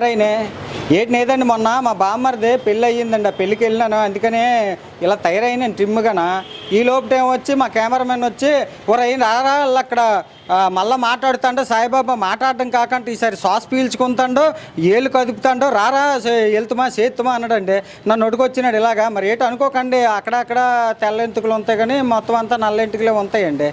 అయినాయి ఏంటి లేదండి మొన్న మా బామ్మరిది పెళ్ళి అయ్యిందండి ఆ పెళ్ళికి వెళ్ళినాను అందుకనే ఇలా తయారైనాను ట్రిమ్గాన ఈ లోపల వచ్చి మా కెమెరామెన్ వచ్చి ఒరేయ్ రారా వాళ్ళు అక్కడ మళ్ళీ మాట్లాడుతాండో సాయిబాబా మాట్లాడడం కాకుండా ఈసారి శ్వాస పీల్చుకుంటాడో ఏళ్ళు కదుపుతాడో రారా సే- వెళ్తుమా చేతుమా అన్నాడండి. నన్ను ఒడుకొచ్చినాడు ఇలాగా. మరి ఏంటి అనుకోకండి అక్కడక్కడ తెల్ల ఉంటాయి కానీ మొత్తం అంతా నల్లెంటుకులే ఉంటాయండి.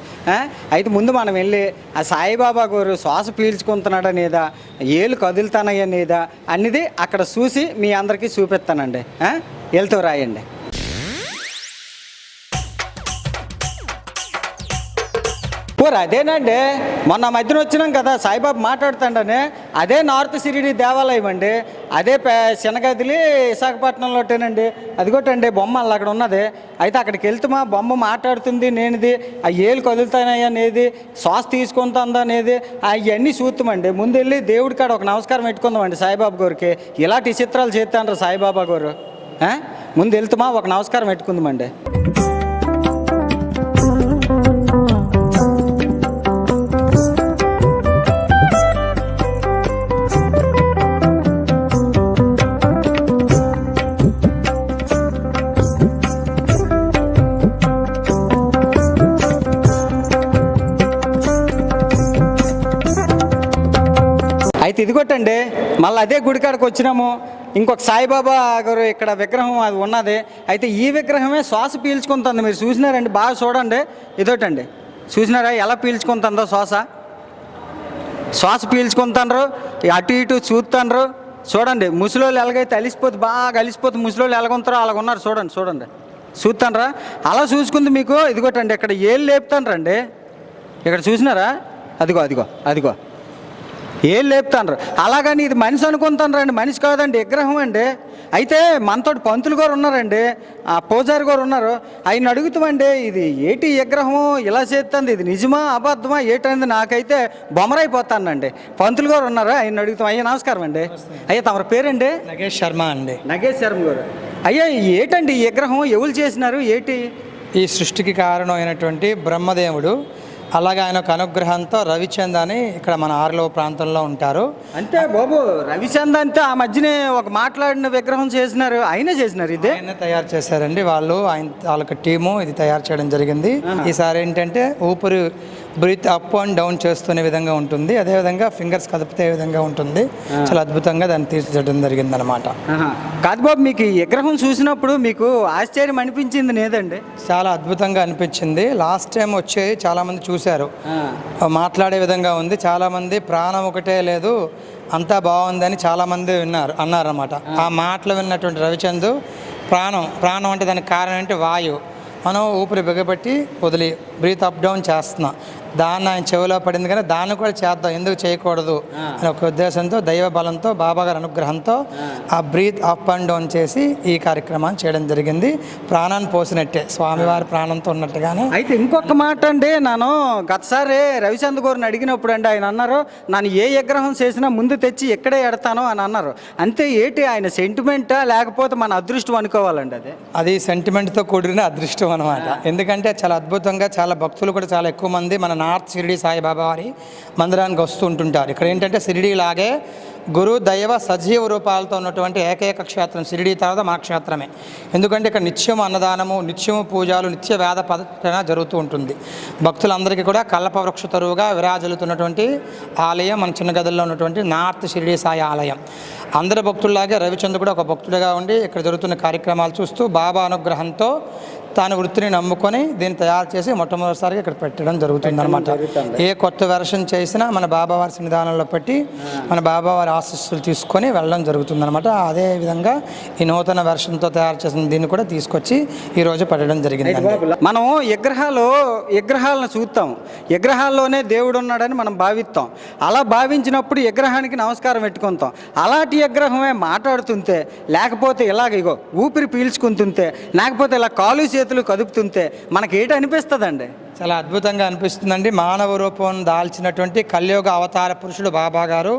అయితే ముందు మనం వెళ్ళి ఆ సాయిబాబా గారు శ్వాస పీల్చుకుంటున్నాడు అనేదా ఏళ్ళు కదులుతానయ్యనేదా అనేది అక్కడ చూసి మీ అందరికీ చూపిస్తానండి. వెళ్తూ రాయండి. పూర్ అదేనండి. మొన్న మధ్యన వచ్చినాం కదా సాయిబాబా మాట్లాడుతాడని. అదే నార్త్ సిరిడి దేవాలయం అండి. అదే పే శనగదిలి విశాఖపట్నంలోటేనండి అదిగోటండి బొమ్మ అలా అక్కడ ఉన్నది. అయితే అక్కడికి వెళ్తుమా బొమ్మ మాట్లాడుతుంది నేనిది ఆ ఏళ్ళు కదులుతాయి అనేది శ్వాస తీసుకుంటుందా అనేది అవన్నీ చూస్తామండి. ముందు వెళ్ళి దేవుడి కాడ ఒక నమస్కారం పెట్టుకుందామండి సాయిబాబా గారికి. ఇలాంటి చిత్రాలు చేస్తాండ్రు సాయిబాబా గారు. ముందు వెళ్తుమా ఒక నమస్కారం పెట్టుకుందామండి. అయితే మళ్ళీ అదే గుడికాడికి వచ్చినాము. ఇంకొక సాయిబాబా గారు ఇక్కడ విగ్రహం అది ఉన్నది. అయితే ఈ విగ్రహమే శ్వాస పీల్చుకుంటుంది. మీరు చూసినారండి? బాగా చూడండి. ఇదోటండి చూసినారా? ఎలా పీల్చుకుంటుందో శ్వాస? శ్వాస పీల్చుకుంటారు అటు ఇటు చూస్తాండ్రు. చూడండి. ముసలోళ్ళు ఎలాగైతే అలిసిపోతే బాగా అలిసిపోతే ముసలోళ్ళు ఎలాగుంటారో అలాగ ఉన్నారు చూడండి చూడండి. చూస్తానరా అలా చూసుకుంది మీకు. ఇదిగోటండి. ఇక్కడ ఏళ్ళు లేపుతాను రండి ఇక్కడ చూసినారా? అదిగో అదిగో అదిగో. ఏం లేపుతాండ్రు? అలాగని ఇది మనిషి అనుకుంటాను మనిషి కాదండి విగ్రహం అండి. అయితే మనతోటి పంతులు గారు ఉన్నారండి ఆ పూజారి గారు ఉన్నారు. ఆయన అడుగుతామండి ఇది ఏటి విగ్రహం ఇలా చేస్తుంది ఇది నిజమా అబద్ధమా ఏటనేది నాకైతే బొమ్మరైపోతానండి. పంతులు గారు ఉన్నారు ఆయన అడుగుతాం అయ్యా నమస్కారం అండి. అయ్యా తమరి పేరండి? నగేష్ శర్మ అండి. నగేష్ శర్మ గారు. అయ్యా ఏటండి ఈ విగ్రహం? ఎవరు చేసినారు? ఏటి? ఈ సృష్టికి కారణమైనటువంటి బ్రహ్మదేవుడు అలాగే ఆయన ఒక అనుగ్రహంతో రవిచంద్ అని ఇక్కడ మన ఆరులో ప్రాంతంలో ఉంటారు. అంతే బాబు రవిచంద్ అంతే ఆ మధ్యనే ఒక మాట్లాడిన విగ్రహం చేసినారు ఆయనే చేసినారు ఇదే? ఆయన తయారు చేశారండి వాళ్ళు ఆయన వాళ్ళకి టీము ఇది తయారు చేయడం జరిగింది. ఈసారి ఏంటంటే ఊపిరి బ్రీత్ అప్ అండ్ డౌన్ చేస్తునే విధంగా ఉంటుంది. అదేవిధంగా ఫింగర్స్ కదిపితే విధంగా ఉంటుంది. చాలా అద్భుతంగా దాన్ని తీర్చిదిద్దడం జరిగింది అనమాట. కాదు బాబు మీకు ఈ విగ్రహం చూసినప్పుడు మీకు ఆశ్చర్యం అనిపించింది లేదండి? చాలా అద్భుతంగా అనిపించింది. లాస్ట్ టైం వచ్చి చాలామంది చూశారు. మాట్లాడే విధంగా ఉంది. చాలామంది ప్రాణం ఒకటే లేదు అంతా బాగుందని చాలామంది విన్నారు అన్నారన్నమాట. ఆ. మాటలు విన్నటువంటి రవిచంద్ ప్రాణం ప్రాణం అంటే దానికి కారణం ఏంటి? వాయువు మనం ఊపిరి బిగబెట్టి వదిలి బ్రీత్ అప్ డౌన్ చేస్తున్నాం. దాన్ని ఆయన చెవిలో పడింది కానీ దాన్ని కూడా చేద్దాం ఎందుకు చేయకూడదు అని ఒక ఉద్దేశంతో దైవ బలంతో బాబా గారి అనుగ్రహంతో ఆ. బ్రీత్ అప్ అండ్ డౌన్ చేసి ఈ కార్యక్రమాన్ని చేయడం జరిగింది. ప్రాణాన్ని పోసినట్టే స్వామివారి ప్రాణంతో ఉన్నట్టుగానే. అయితే ఇంకొక మాట అండి నేను గతసారి రవిచంద్ర గారిని అడిగినప్పుడు అండి ఆయన అన్నారు నన్ను ఏ విగ్రహం చేసినా ముందు తెచ్చి ఎక్కడే ఎడతాను అని అన్నారు. అంతే ఏంటి ఆయన సెంటిమెంటా లేకపోతే మన అదృష్టం అనుకోవాలండి అది? అది సెంటిమెంట్తో కూడిన అదృష్టం అనమాట ఎందుకంటే చాలా అద్భుతంగా చాలా భక్తులు కూడా చాలా ఎక్కువ మంది మన నార్త్ షిరిడి సాయిబాబా వారి మందిరానికి వస్తూ ఉంటుంటారు. ఇక్కడ ఏంటంటే షిరిడి లాగే గురు దైవ సజీవ రూపాలతో ఉన్నటువంటి ఏకైక క్షేత్రం షిరిడి తర్వాత మా క్షేత్రమే. ఎందుకంటే ఇక్కడ నిత్యం అన్నదానము నిత్యము పూజలు నిత్య వేద పదన జరుగుతూ ఉంటుంది. భక్తులందరికీ కూడా కల్పవృక్ష తరువుగా విరాజలుతున్నటువంటి ఆలయం మన చిన్న గదుల్లో ఉన్నటువంటి నార్త్ షిరిడి సాయి ఆలయం. అందరి భక్తుల్లాగే రవిచంద్ర కూడా ఒక భక్తుడిగా ఉండి ఇక్కడ జరుగుతున్న కార్యక్రమాలు చూస్తూ బాబా అనుగ్రహంతో తాను వృత్తిని నమ్ముకొని దీన్ని తయారు చేసి మొట్టమొదటిసారిగా ఇక్కడ పెట్టడం జరుగుతుంది. అనమాట ఏ కొత్త వెర్షన్ చేసినా మన బాబావారి సన్నిధానంలో పెట్టి మన బాబావారి ఆశీస్సులు తీసుకొని వెళ్ళడం జరుగుతుంది అనమాట అదే విధంగా ఈ నూతన వెర్షన్తో తయారు చేసిన దీన్ని కూడా తీసుకొచ్చి ఈ రోజు పెట్టడం జరిగింది మనం విగ్రహాలు విగ్రహాలను చూస్తాం. విగ్రహాల్లోనే దేవుడు ఉన్నాడని మనం భావిస్తాం. అలా భావించినప్పుడు విగ్రహానికి నమస్కారం పెట్టుకుంటాం. అలాంటి విగ్రహమే మాట్లాడుతుంటే లేకపోతే ఇలాగ ఇగో ఊపిరి పీల్చుకుంటుంటే లేకపోతే ఇలా కాలు చేతులు కదుపుతుంటే మనకి ఏంటి అనిపిస్తుందండి? చాలా అద్భుతంగా అనిపిస్తుందండి. మానవ రూపం దాల్చినటువంటి కలియుగ అవతార పురుషుడు బాబా గారు.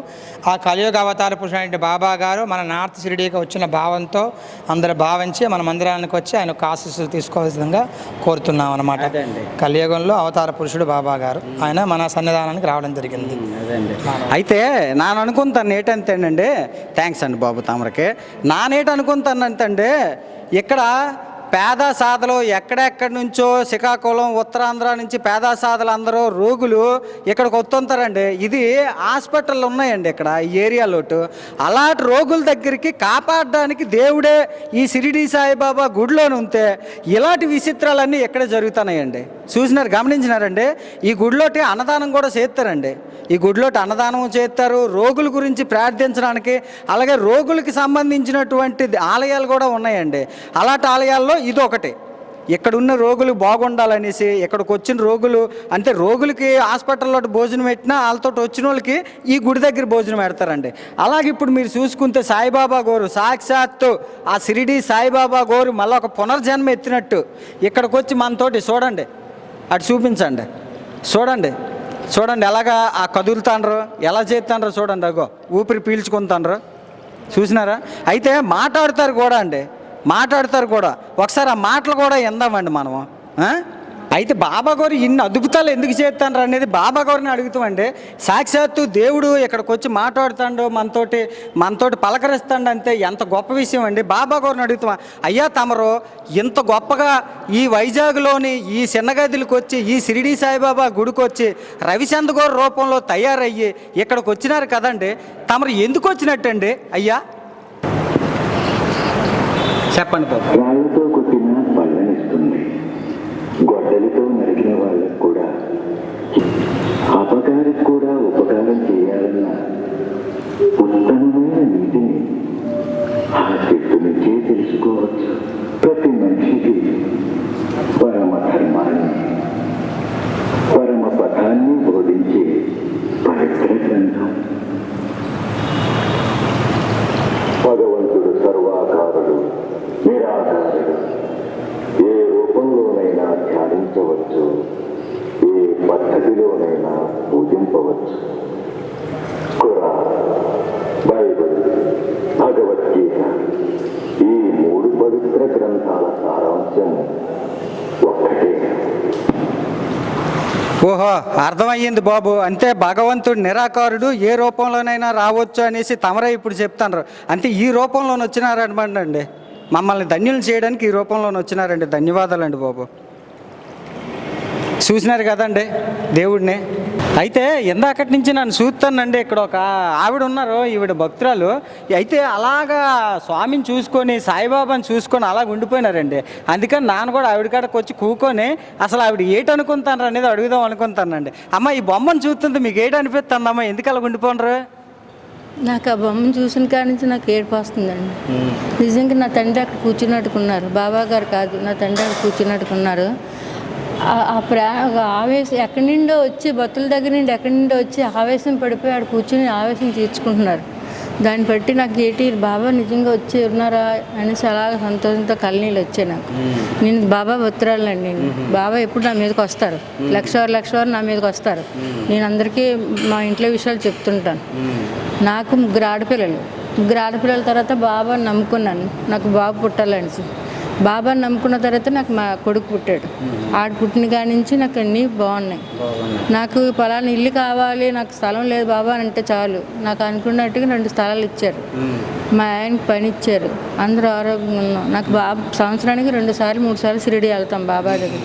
ఆ కలియుగ అవతార పురుషుడు అంటే బాబా గారు మన నార్త్ షిరిడీకి వచ్చిన భావంతో అందరు భావించి మన మందిరానికి వచ్చి ఆయన ఆశీస్సులు తీసుకోవాల్సిందిగా కోరుతున్నాం అనమాట. కలియుగంలో అవతార పురుషుడు బాబా గారు. ఆయన మన సన్నిధానానికి రావడం జరిగింది. అయితే నాను అనుకుంటాను ఏంటంతేనండి థ్యాంక్స్ అండి బాబు తమరికి. నానేటి అనుకుంటానంటే ఇక్కడ పేద సాధలు ఎక్కడెక్కడి నుంచో శ్రీకాకుళం ఉత్తరాంధ్ర నుంచి పేద సాధలు అందరూ రోగులు ఇక్కడికి వస్తుంటారండి. ఇది హాస్పిటల్ ఉన్నాయండి ఇక్కడ ఈ ఏరియాలోటు అలాంటి రోగుల దగ్గరికి కాపాడడానికి దేవుడే ఈ షిరిడి సాయిబాబా గుడిలోని ఉంటే ఇలాంటి విచిత్రాలన్నీ ఎక్కడ జరుగుతున్నాయండి? చూసినారు గమనించినారండి? ఈ గుడిలోటి అన్నదానం కూడా చేస్తారండి. ఈ గుడిలోటి అన్నదానం చేస్తారు. రోగుల గురించి ప్రార్థించడానికి అలాగే రోగులకి సంబంధించినటువంటి ఆలయాలు కూడా ఉన్నాయండి. అలాంటి ఆలయాల్లో ఇది ఒకటి ఇక్కడ ఉన్న రోగులు బాగుండాలనేసి ఇక్కడికి వచ్చిన రోగులు అంటే రోగులకి హాస్పిటల్లో భోజనం పెట్టినా వాళ్ళతో వచ్చిన వాళ్ళకి ఈ గుడి దగ్గర భోజనం పెడతారండి. అలాగే ఇప్పుడు మీరు చూసుకుంటే సాయిబాబా గోరు సాక్షాత్తు ఆ షిరిడి సాయిబాబా గోరు మళ్ళీ ఒక పునర్జన్మ ఎత్తినట్టు ఇక్కడికి వచ్చి మనతోటి చూడండి. అటు చూపించండి. చూడండి. చూడండి ఎలాగా ఆ కదులుతాండ్రు ఎలా చేస్తాండ్రు చూడండి అగో. ఊపిరి పీల్చుకుంటాండ్రు. చూసినారా? అయితే మాట్లాడతారు కూడా అండి. మాట్లాడతారు కూడా. ఒకసారి ఆ మాటలు కూడా ఎందామండి మనము. అయితే బాబా గారు ఇన్ని అద్భుతాలు ఎందుకు చేస్తాండ్రు అనేది బాబా గారిని అడుగుతామండి సాక్షాత్తు దేవుడు ఇక్కడికి వచ్చి మాట్లాడుతాడు మనతోటి మనతోటి పలకరిస్తాడు అంతే ఎంత గొప్ప విషయం అండి. బాబా గారిని అడుగుతాం అయ్యా తమరు ఇంత గొప్పగా ఈ వైజాగ్లోని ఈ చిన్నగదిలకు వచ్చి ఈ షిరిడి సాయిబాబా గుడికి వచ్చి రవిచంద్ర గౌర్ రూపంలో తయారయ్యి ఇక్కడికి వచ్చినారు కదండి తమరు ఎందుకు వచ్చినట్టండి అయ్యా? చెప్పండి బాబు. గొడ్డలితో నరికిన వాళ్ళకు కూడా. అపకారికి కూడా ఉపకారం చేయాలన్న ఉత్తమమైన నీతిని ఆ చెట్టు నుంచే తెలుసుకోవచ్చు. ప్రతి మనిషికి పరమ ధర్మాన్ని ఓహో అర్థమయ్యింది బాబు. అంతే భగవంతుడు నిరాకారుడు ఏ రూపంలోనైనా రావచ్చు అనేసి తమరే ఇప్పుడు చెప్తాను అంటే ఈ రూపంలోనే వచ్చినారనమాటండి మమ్మల్ని ధన్యులు చేయడానికి ఈ రూపంలోనే వచ్చినారండి. ధన్యవాదాలండి బాబు. చూసినారు కదండి దేవుడిని. అయితే ఎందాకటి నుంచి నన్ను చూస్తానండి ఇక్కడ ఒక ఆవిడ ఉన్నారు ఈవిడ భక్తురాలు. అయితే అలాగా స్వామిని చూసుకొని సాయిబాబాని చూసుకొని అలా ఉండిపోయినారండి. అందుకని నాన్న కూడా ఆవిడ కాడకు వచ్చి కూకొని అసలు ఆవిడ ఏటి అనుకుంటాను అనేది అడుగుదాం అనుకుంటానండి. అమ్మ ఈ బొమ్మను చూస్తుంటే మీకు ఏటి అనిపిస్తుందమ్మా ఎందుకు అలా ఉండిపోనరు? నాకు ఆ బొమ్మను చూసిన కాడి నుంచి నాకు ఏడుపు వస్తుందండి. నిజంగా నా తండ్రి అక్కడ కూర్చున్నట్టుకున్నారు. బాబా గారు కాదు నా తండ్రి అక్కడ కూర్చున్నట్టుకున్నారు. ఆ- ప్రా ఆవేశం ఎక్కడి నుండో వచ్చి భక్తుల దగ్గర నుండి ఎక్కడి నుండో వచ్చి ఆవేశం పడిపోయి ఆడ కూర్చుని ఆవేశం తీర్చుకుంటున్నారు. దాన్ని బట్టి నాకు ఏంటి బాబా నిజంగా వచ్చి ఉన్నారా? అనేసి అలాగ సంతోషంతో కళ్ళనీళ్ళు వచ్చాయి నాకు. నేను బాబా భక్తురాలండి నేను. బాబా ఎప్పుడు నా మీదకి వస్తారు. లక్ష వారు లక్ష వారు నా మీదకి వస్తారు. నేను అందరికీ మా ఇంట్లో విషయాలు చెప్తుంటాను. నాకు ముగ్గురు ఆడపిల్లలు. ముగ్గురు ఆడపిల్లల తర్వాత బాబాని నమ్ముకున్నాను. నాకు బాబు పుట్టాలనేసి బాబాని నమ్ముకున్న తర్వాత నాకు మా కొడుకు పుట్టాడు. ఆడు పుట్టిన కాడి నుంచి నాకు అన్నీ బాగున్నాయి. నాకు పలానా ఇల్లు కావాలి నాకు స్థలం లేదు బాబా అని అంటే చాలు. నాకు అనుకున్నట్టుగా రెండు స్థలాలు ఇచ్చారు. మా ఆయనకి పని ఇచ్చారు. అందరూ ఆరోగ్యంగా ఉన్నాం. నాకు బాబా సంవత్సరానికి రెండు సార్లు మూడు సార్లు షిరిడి వెళ్తాం బాబా దగ్గర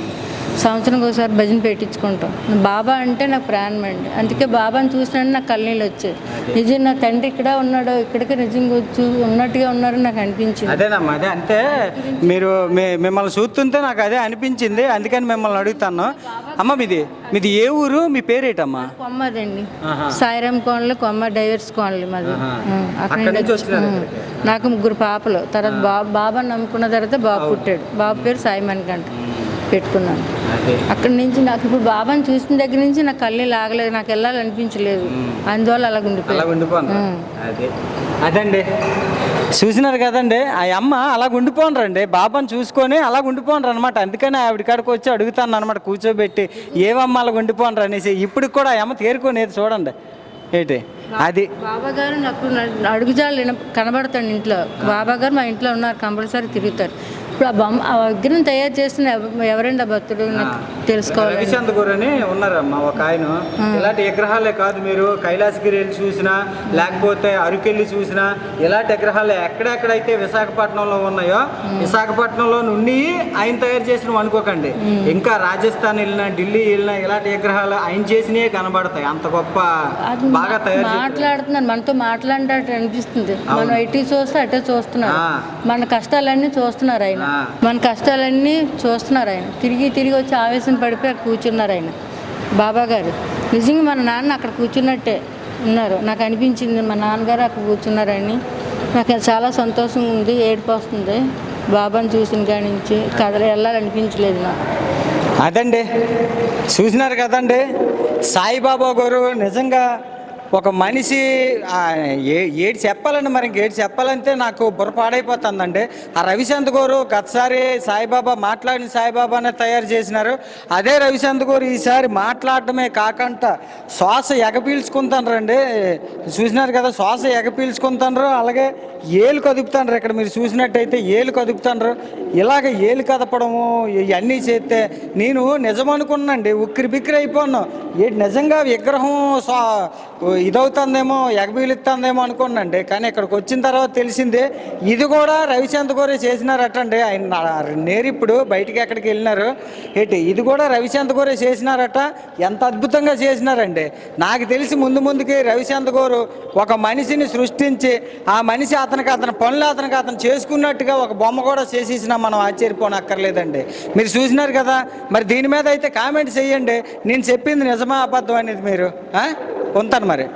సంవత్సరం ఒకసారి భజన పెట్టించుకుంటాం. బాబా అంటే నాకు ప్రాణం అండి. అందుకే బాబాని చూసినట్టు నాకు కళ్ళనీళ్ళు వచ్చాయి. నిజం నా తండ్రి ఇక్కడ ఉన్నాడో ఇక్కడికి నిజంగా వచ్చి ఉన్నట్టుగా ఉన్నారని నాకు అనిపించింది. అదేనమ్మా అదే. అంటే మీరు మిమ్మల్ని చూస్తుంటే నాకు అదే అనిపించింది. అందుకని మిమ్మల్ని అడుగుతాను. అమ్మ మీది మీది ఏ ఊరు? మీ పేరేటమ్మా? కొమ్మదండి. సాయిరామ్ కోనలో కొమ్మ డైవర్స్ కోనలు మాది. అక్కడ. నాకు ముగ్గురు పాపలు. తర్వాత బాబు బాబాని నమ్ముకున్న తర్వాత బాబు పుట్టాడు. బాబు పేరు సాయి మణికంఠ పెట్టుకున్నాను. అక్కడి నుంచి నాకు ఇప్పుడు బాబాని చూసిన దగ్గర నుంచి నాకు కళ్ళు లాగలేదు నాకు వెళ్ళాలనిపించలేదు. అందువల్ల అలాగ అలా ఉండిపోయాను. ఉండిపోను. ఉం. అదే. అదండి. చూసినారు కదండి ఆ అమ్మ అలా ఉండిపోనరండి. బాబాని చూసుకొని అలా ఉండిపోనరు అనమాట అందుకని ఆవిడ కాడికి వచ్చి అడుగుతాను అనమాట కూర్చోబెట్టి ఏమమ్మ అలా ఉండిపోనరు అనేసి. ఇప్పుడు కూడా ఆ అమ్మ తేరుకునేది చూడండి. ఏంటి? అది. బాబా గారు నాకు అడుగుజాలు కనబడతాడు ఇంట్లో. బాబా గారు మా ఇంట్లో ఉన్నారు కంపల్సరీ తిరుగుతారు. ఇప్పుడు ఆ బొమ్మ ఆ విగ్రహం తయారు చేసిన ఎవ- ఎవరండి ఆ భక్తుడు నాకు తెలుసుకోవాలి. రవిచంద్ గురు అని ఉన్నారమ్మా ఒక ఆయన. ఇలాంటి విగ్రహాలే కాదు మీరు కైలాసగిరి వెళ్ళి చూసినా లేకపోతే అరకెళ్ళి చూసినా ఇలాంటి విగ్రహాలు ఎక్కడెక్కడైతే విశాఖపట్నంలో ఉన్నాయో విశాఖపట్నంలో నుండి ఆయన తయారు చేసినవి అనుకోకండి. ఇంకా రాజస్థాన్ వెళ్ళినా ఢిల్లీ వెళ్ళినా ఇలాంటి విగ్రహాలు ఆయన చేసినవే కనబడతాయి. అంత గొప్ప అది బాగా తయారు. మాట్లాడుతున్నాను మనతో మాట్లాడినట్టు అనిపిస్తుంది. మనం ఎటు చూస్తే అటే చూస్తున్నారు. ఆ. మన కష్టాలన్నీ చూస్తున్నారు ఆయన. మన కష్టాలన్నీ చూస్తున్నారు ఆయన. తిరిగి తిరిగి వచ్చి ఆవేశం పడిపోయి అక్కడ కూర్చున్నారు ఆయన. బాబా గారు. నిజంగా మన నాన్న అక్కడ కూర్చున్నట్టే ఉన్నారు. నాకు అనిపించింది మా నాన్నగారు అక్కడ కూర్చున్నారని నాకు చాలా సంతోషంగా ఉంది ఏడుపు వస్తుంది. బాబాని చూసిన కాడి నుంచి కథలు వెళ్ళాలనిపించలేదు నాకు. అదండి. చూసినారు కదండి. సాయిబాబా గారు నిజంగా ఒక మనిషి ఏ ఏడు చెప్పాలండి మరి ఇంకేడు చెప్పాలంటే నాకు బుర్ర పాడైపోతుందండి. ఆ రవిచంద్ గారు గతసారి సాయిబాబా మాట్లాడిన సాయిబాబానే తయారు చేసినారు. అదే రవిచంద్ గారు ఈసారి మాట్లాడటమే కాకుండా శ్వాస ఎగపీల్చుకుంటానండి చూసినారు కదా శ్వాస ఎగపీల్చుకుంటారు అలాగే ఏలు కదుపుతాండ్రు ఇక్కడ మీరు చూసినట్టయితే ఏలు కదుపుతాండ్రు ఇలాగ ఏలు కదపడము ఇవన్నీ చేస్తే నేను నిజం అనుకున్నానండి ఉక్కిరి బిక్కిరి అయిపోయాను ఏంటి నిజంగా విగ్రహం సా ఇదవుతుందేమో ఎగబీలుతుందేమో అనుకున్నాండి కానీ ఇక్కడికి వచ్చిన తర్వాత తెలిసింది ఇది కూడా రవిచంద్ గోరే చేసినారటండి. ఆయన నేరిప్పుడు నేరు ఇప్పుడు బయటికి ఎక్కడికి వెళ్ళినారు. ఏంటి ఇది కూడా రవిచంద్ గోరే చేసినారట? ఎంత అద్భుతంగా చేసినారండి. నాకు తెలిసి ముందు ముందుకి రవిచంద్ గోరు ఒక మనిషిని సృష్టించి ఆ మనిషి అతను అతనికి అతని పనులు అతనికి అతను చేసుకున్నట్టుగా ఒక బొమ్మ కూడా చేసేసినా మనం ఆశ్చర్యపోనక్కర్లేదండి. మీరు చూసినారు కదా మరి దీని మీద అయితే కామెంట్ చేయండి. నేను చెప్పింది నిజమా అబద్ధం అనేది మీరు ఉంటాను మరి.